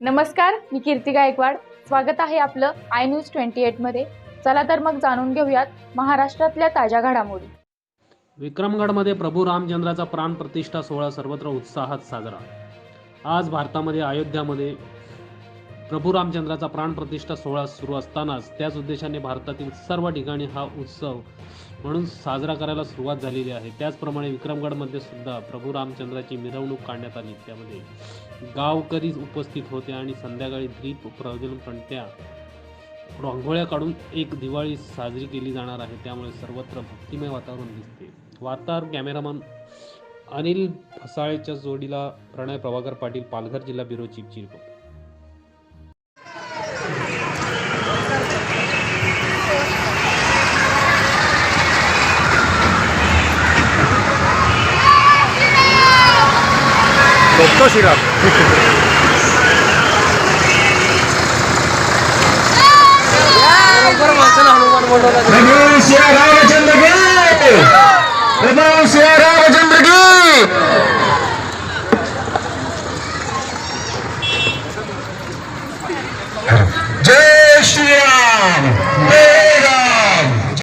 नमस्कार मी कीर्ती गायकवाड. स्वागत आहे आपलं आय न्यूज ट्वेंटी एटमध्ये चला तर मग जाणून घेऊयात महाराष्ट्रातल्या ताज्या घडामोडी. विक्रमगडमध्ये प्रभू रामचंद्राचा प्राण प्रतिष्ठा सोहळा सर्वत्र उत्साहात साजरा. आज भारतामध्ये अयोध्यामध्ये प्रभू रामचंद्राचा प्राणप्रतिष्ठा सोहळा सुरू असतानाच त्याच उद्देशाने भारतातील सर्व ठिकाणी हा उत्सव म्हणून साजरा करायला सुरुवात झालेली आहे. त्याचप्रमाणे विक्रमगडमध्ये सुद्धा प्रभू रामचंद्राची मिरवणूक काढण्यात आली. त्यामध्ये गावकरी उपस्थित होते आणि संध्याकाळी दीप प्रज्वलन पणत्या रांगोळ्या काढून एक दिवाळी साजरी केली जाणार आहे. त्यामुळे सर्वत्र भक्तिमय वातावरण दिसते. वार्ताहर कॅमेरामन अनिल फसाळेच्या जोडीला प्रणय प्रभाकर पाटील पालघर जिल्हा ब्युरो चीफ रिपोर्ट बघतो शिरा रामचंद्र की प्रभु रामचंद्र की जय श्री राम